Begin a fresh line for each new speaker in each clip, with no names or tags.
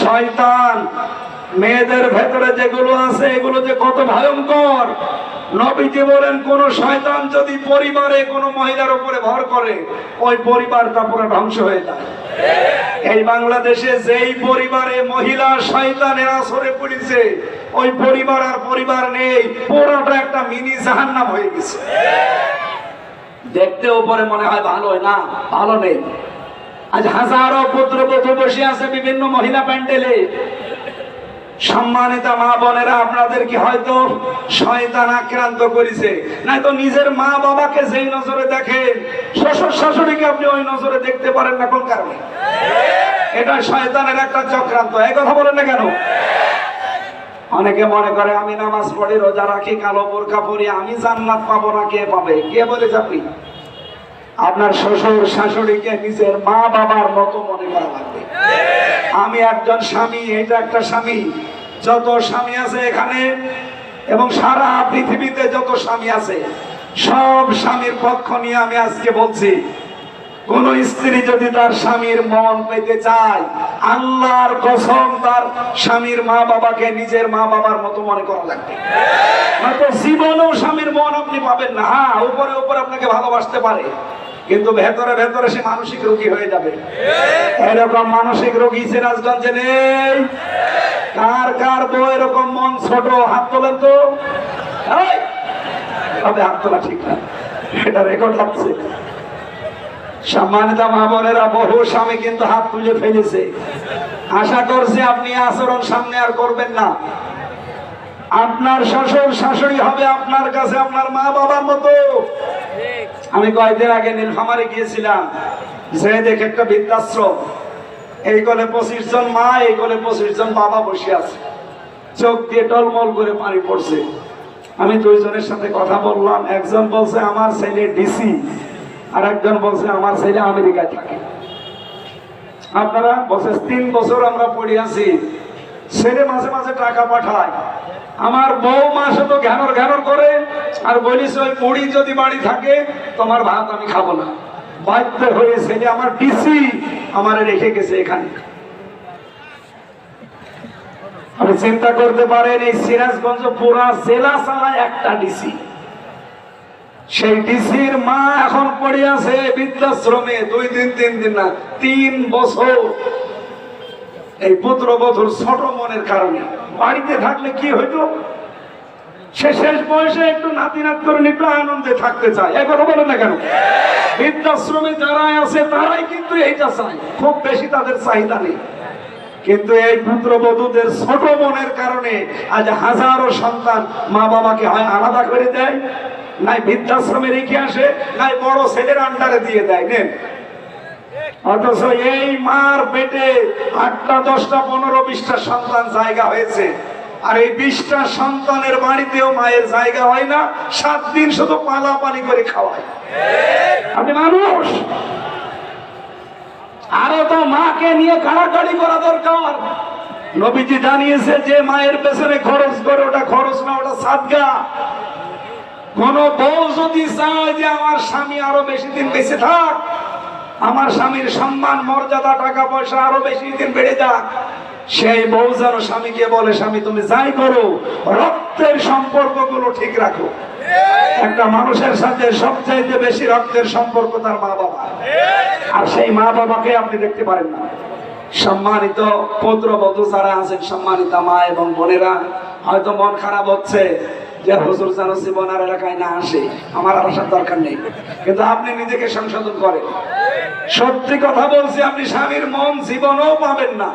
শয়তান, মেয়েদের ভেতরে যেগুলো আছে, এগুলো যে কত ভয়ঙ্কর। নবীজি বলেন, কোন শয়তান যদি পরিবারে কোনো মহিলার উপরে ভর করে, ওই পরিবারটা পুরো ধ্বংস হয়ে যায়। এই বাংলাদেশে যেই পরিবারে মহিলা শয়তানের আসরে পড়েছে, ওই পরিবার আর পরিবার নেই, পুরোটা একটা মিনি জাহান্নাম হয়ে গেছে। দেখতে উপরে মনে হয় ভালো না? ভালো নেই। আজ হাজারো পুত্রবধূ বসে আছে বিভিন্ন মহিলা প্যান্ডেলে। সম্মানিতা মা বোনেরা, আপনাদের কি হয়তো শয়তান আক্রান্ত করেছে? নাই তো নিজের মা বাবাকে যেই নজরে দেখেন, শ্বশুর শাশুড়িকে আপনি ওই নজরে দেখতে পারেন না কোন কারণে? এটা শয়তানের একটা চক্রান্ত। এই কথা বলেন না কেন? অনেকে মনে করে, আমি নামাজ পড়ি, রোজা রাখি, কালো বোরকা পরি, আমি জান্নাত পাবো না, কে পাবে? কে বলে আপনি? আপনার শ্বশুর শাশুড়িকে নিজের মা বাবার মতো মনে করা লাগবে। আমি একজন স্বামী, এটা একটা স্বামী। যত স্বামী আছে এখানে এবং সারা পৃথিবীতে যত স্বামী আছে, সব স্বামীর পক্ষ নিয়ে আমি আজকে বলছি কোন স্ত্রী যদি তার স্বামীর মন পেতে চায়, আল্লাহর কসম তার স্বামীর মা বাবাকে নিজের মা বাবার মতো মনে করা লাগবে। নয়তো জীবনেও স্বামীর মন আপনি পাবেন না। হ্যাঁ উপরে উপরে আপনাকে ভালোবাসতে পারে, কিন্তু ভেতরে ভেতরে সে মানসিক রোগী হয়ে যাবে। এরকম মানসিক রোগী সিরাজগঞ্জে নেই? কার কার বউ এরকম মন ছোট? হাত তোলেন তো। তবে হাত তোলা ঠিক না। এটা রেকর্ড হচ্ছে সম্মানিত মা বোনেরা, বহু স্বামী কিন্তু হাত তুলে ফেলেছে। আশা করছি আপনি আচরণ সামনে আর করবেন না। আপনার শ্বশুর শাশুড়ি হবে আপনার কাছে, আপনার মা বাবার মতো। আমি কয়েকদিন আগে নীলফামারে গিয়েছিলাম যে দেখে একটা বৃদ্ধাশ্রম। এই কোলে পঁচিশ জন মা, এই কোলে পঁচিশ জন বাবা বসে আছে। চোখ দিয়ে টলমল করে পানি পড়ছে। আমি দুইজনের সাথে কথা বললাম, একজন বলছে, আমার ছেলে ডিসি। আর একজন বলছে, আমার ছেলে আমেরিকায় থাকে। আপনারা বলছে, তিন বছর আমরা পড়ে আছি। ছেলে মাঝে মাঝে টাকা পাঠায়। আমার বউ মাসে তো ঘ্যানর ঘ্যানর করে। আর বলিস, ওই মুড়ি যদি বাড়ি থাকে, তোমার ভাত আমি খাব না। বাধ্য হয়ে ছেলে আমার ডিসি আমার রেখে গেছে এখানে। আপনি চিন্তা করতে পারেন, এই সিরাজগঞ্জ পুরা জেলা চালায় একটা ডিসি। সেই ডিসির মা এখন পড়ে আছে বৃদ্ধাশ্রমে, দুই দিন, তিন দিন না, তিন বছর। এই পুত্রবধূর ছোট মনের কারণে। বাড়িতে থাকলে কি হইতো? সে শেষ বয়সে একটু নাতি নাত আনন্দে থাকতে চায়। এই কথা বলেন না কেন? বৃদ্ধাশ্রমে যারা আছে, তারাই কিন্তু এইটা চায়। খুব বেশি তাদের চাহিদা নেই। কিন্তু এই পুত্রবধূদের ছোট মনের কারণে আজ হাজারো সন্তান মা বাবাকে হয় আলাদা করে দেয়। নাই বৃদ্ধাশ্রমে রেখে আসে, নাই বড় ছেলের আন্ডারে দিয়ে দেয়, নেন। অথচ এই মার পেটে আটটা, দশটা, পনেরো, বিশটা সন্তান জায়গা হয়েছে। আর এই বিশটা সন্তানের বাড়িতেও মায়ের জায়গা হয় না, সাত দিন শুধু পালা পানি করে খাওয়ায়। মানুষ! আরও তো মাকে নিয়ে কাড়াকাড়ি করা দরকার। নবীজি জানিয়েছে যে মায়ের পেছনে খরচ করে, ওটা খরচ না, ওটা সাদগা। কোন বউ যদি চায় যে আমার স্বামী আরও বেশি দিন বেঁচে থাক, আমার স্বামীর সম্মান, মর্যাদা, টাকা পয়সা আরও বেশি দিন বেড়ে যাক, সেই বউ যেন স্বামীকে বলে, স্বামী, তুমি যাই করো, রক্তের সম্পর্কগুলো ঠিক রাখো। একটা মানুষের সাথে সবচাইতে বেশি রক্তের সম্পর্ক তার মা বাবা আর সেই মা বাবাকে আপনি দেখতে পারেন না। সম্মানিত পুত্রবধূ যারা আছেন, সম্মানিত মা এবং বোনেরা, হয়তো মন খারাপ হচ্ছে যে হুজুর যেন জীবন আর এলাকায় না আসে আমার আসার দরকার নেই। কিন্তু আপনি নিজেকে সংশোধন করেন। সত্যি কথা বলছি আপনি স্বামীর মন জীবনও পাবেন না।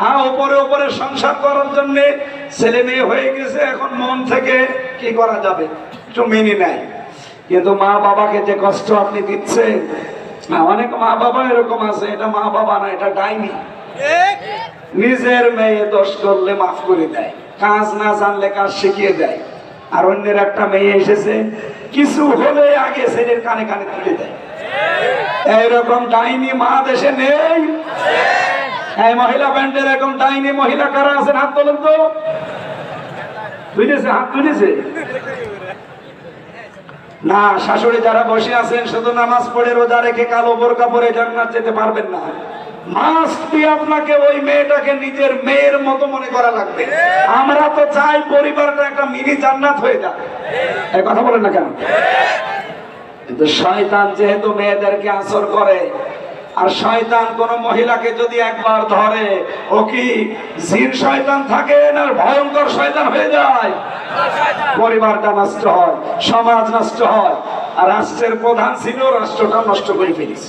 হ্যাঁ উপরে উপরে সংসার করার জন্য ছেলে মেয়ে হয়ে গেছে এখন মন থেকে কি করা যাবে? একটু মেনে নেয়। কিন্তু মা বাবাকে যে কষ্ট আপনি দিচ্ছেন হ্যাঁ, অনেক মা বাবা এরকম আছে এটা মা বাবা না এটা ডাইনি। নিজের মেয়ে দোষ করলে মাফ করে দেয়। কাজ না জানলে কাজ শিখিয়ে দেয়। আর অন্যের একটা মেয়ে এসেছে, কিছু হলে আগে ছেলের কানে কানে তুলে দেয়। এইরকম ডাইনি মা দেশে নেই। মহিলা ব্যান্ডের এরকম ডাইনি মহিলা কারা আছেন? হাত তোলেন তো। তুলেছে, হাত তুলেছে। না, শাশুড়ি যারা বসে আছেন, শুধু নামাজ পড়ে রোজা রেখে কালো বোরকা পরে জান্নাত যেতে পারবেন না। মাস্ট বি আপনাকে ওই মেয়েটাকে নিজের মেয়ের মতো মনে করা লাগবে। আমরা তো যেহেতু আসর করে, আর শয়তান কোন মহিলাকে যদি একবার ধরে, ও কি জিন শয়তান থাকে না ভয়ঙ্কর শয়তান হয়ে যায়? পরিবারটা নষ্ট হয়, সমাজ নষ্ট হয়, আর রাষ্ট্রের প্রধান ছিল রাষ্ট্রটা নষ্ট করে ফেলেছে।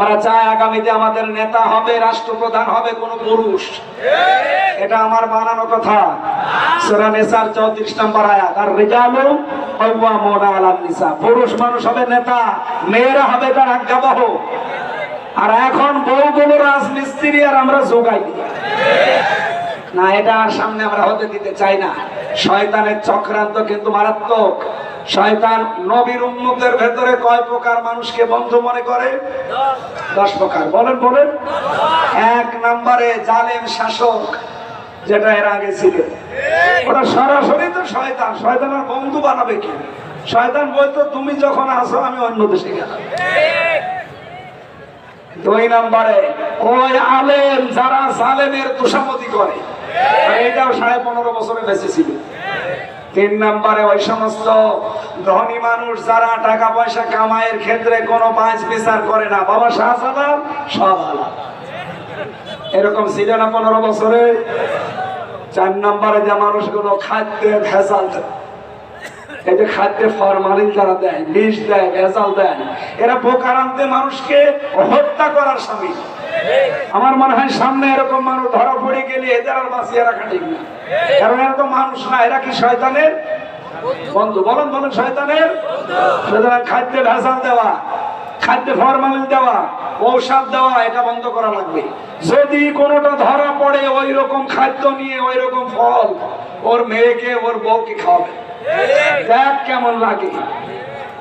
আমরা চাই আগামীতে আমাদের নেতা হবে, রাষ্ট্রপ্রধান হবে, কোন পুরুষ। এটা আমার বানানো কথা। 34 নম্বর পুরুষ মানুষ হবে নেতা, মেয়েরা হবে তার আজ্ঞাবহ। আর এখন বউগুলো রাজমিস্ত্রি, আর আমরা যোগাই না, এটা আর সামনে আমরা হতে দিতে চাই না। শয়তানের চক্রান্ত কিন্তু মারাত্মক। শয়তান নবীর উন্মতের ভেতরে কয় প্রকার মানুষকে বন্ধু মনে করে? দশ প্রকার। বলেন বলেন। এক নম্বরে জালেম শাসক, যেটা এর আগে ছিল। ওটা সরাসরি তো শয়তান। শয়তানের বন্ধু বানাবে কি? শয়তান বলতো, তুমি যখন আসো আমি অন্য দেশে গেলাম। দুই নম্বরে, ওই আলেম যারা সালেমের তুষামতি করে, আর এটাও সাড়ে পনেরো বছরে বেঁচে ছিল। তিন নম্বরে ওই সমস্ত ধনী মানুষ যারা টাকা পয়সা কামাইয়ের ক্ষেত্রে কোনো পাঁচ বিচার করে না, বাবা শাহজালাল সব আলাদা। এরকম ছিল না পনেরো বছরে? চার নম্বরে যে মানুষগুলো খাদ্যে ভেজাল এই যে খাদ্যে ফরমালিন তারা দেয়, বিষ দেয়, ভেজাল দেয়, এরা বোকারান্তে মানুষকে হত্যা করার স্বামী। আমার মনে হয় সামনে এরকম মানুষ ধরা পড়ে গেলে এদের আর বাঁচিয়ে রাখা ঠিক না। কারণ এরা তো মানুষ না, এরা কি শয়তানের বন্ধু? বলেন বলেন, শয়তানের সুতরাং খাদ্যে ভেজাল দেওয়া, খাদ্যে ফরমালিন দেওয়া, ঔষধ দেওয়া, এটা বন্ধ করা লাগবে। যদি কোনোটা ধরা পড়ে ওই রকম খাদ্য নিয়ে ওই রকম ফল, ওর মেয়েকে, ওর বউকে খাওয়াবে। দেখ কেমন লাগে।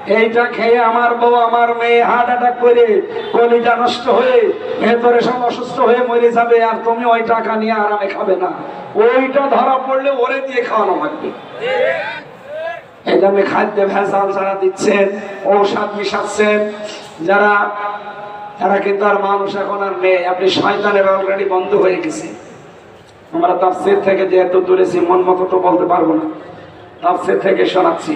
এইটা খেয়ে আমার বউ, আমার মেয়ে হার্ট অ্যাটাক করে কলিজা নষ্ট হয়ে ভেতরে সব অসুস্থ হয়ে মরে যাবে আর তুমি ওই টাকা নিয়ে আরামে খাবে না। ওইটা ধরা পড়লে ওরে দিয়ে খাওয়ানো লাগবে। ভেজাল যারা দিচ্ছেন, ঔষধ মিশাচ্ছেন, যারা, তারা কিন্তু আর মানুষ এখন আর নেই। আপনি শয়তানের অলরেডি বন্ধ হয়ে গেছে। আমরা তাফসির থেকে যেহেতু তুলেছি মন মতো তো বলতে পারব না। তাফসির থেকে শোনাচ্ছি।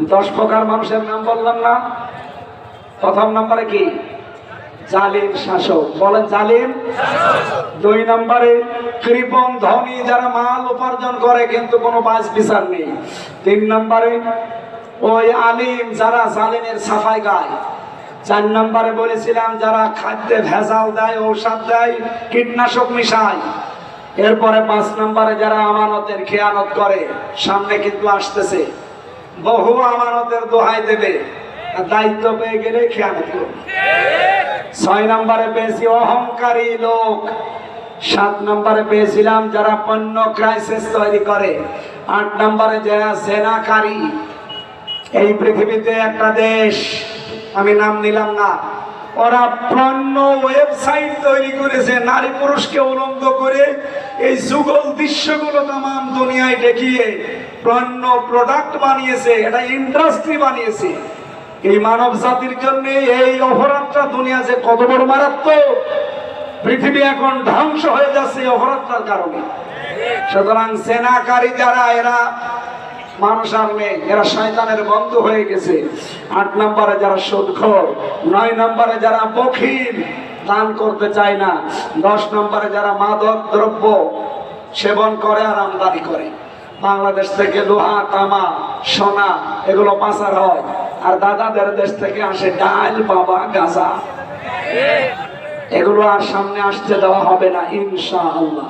দশ প্রকার মানুষের নাম বললাম না। প্রথম নম্বরে কি? জালিম শাসক। বলেন জালিম। দুই নম্বরে কৃপন ধনী যারা মাল উপার্জন করে কিন্তু কোনো বাস বিচার নেই। তিন নম্বরে, ওই আলিম যারা জালিমের সাফাই গায়। চার নম্বরে বলেছিলাম, যারা খাদ্যে ভেজাল দেয়, ঔষধ দেয়, কীটনাশক মিশায়। এরপরে পাঁচ নম্বরে যারা আমানতের খেয়ানত করে, সামনে কিন্তু আসতেছে। বহু আমানতের দোহাই দেবে। দায়িত্ব পেয়ে গেলে খেয়ানত করবে। ছয় নম্বরে পেয়েছি অহংকারী লোক। সাত নম্বরে পেয়েছিলাম যারা পণ্য ক্রাইসিস তৈরি করে। আট নম্বরে যারা সেনাকারী। এই পৃথিবীতে একটা দেশ, আমি নাম নিলাম না। ওরা পণ্য ওয়েবসাইট তৈরি করেছে, নারী পুরুষকে উলঙ্গ করে। এই যুগল দৃশ্যগুলো তাম দুনিয়ায় দেখিয়ে পণ্য প্রোডাক্ট বানিয়েছে, এটা ইন্ডাস্ট্রি বানিয়েছে। এই মানব জাতির জন্য এই অপরাধটা দুনিয়া যে কত বড় মারাত্মক, পৃথিবী এখন ধ্বংস হয়ে যাচ্ছে অপরাধটার কারণে। সুতরাং সেনাকারী যারা, এরা মানুষ আর নেই এরা শয়তানের বন্ধু হয়ে গেছে। আট নম্বরে যারা সুদখোর নয় নম্বরে যারা বখিল দান করতে চায় না। দশ নম্বরে যারা মাদক দ্রব্য সেবন করে আর আমদানি করে। বাংলাদেশ থেকে লোহা তামা সোনা এগুলো পাচার হয়। আর দাদাদের দেশ থেকে আসে ডাল বাবা গাঁজা। এগুলো আর সামনে আসতে দেওয়া হবে না ইনশাআল্লাহ।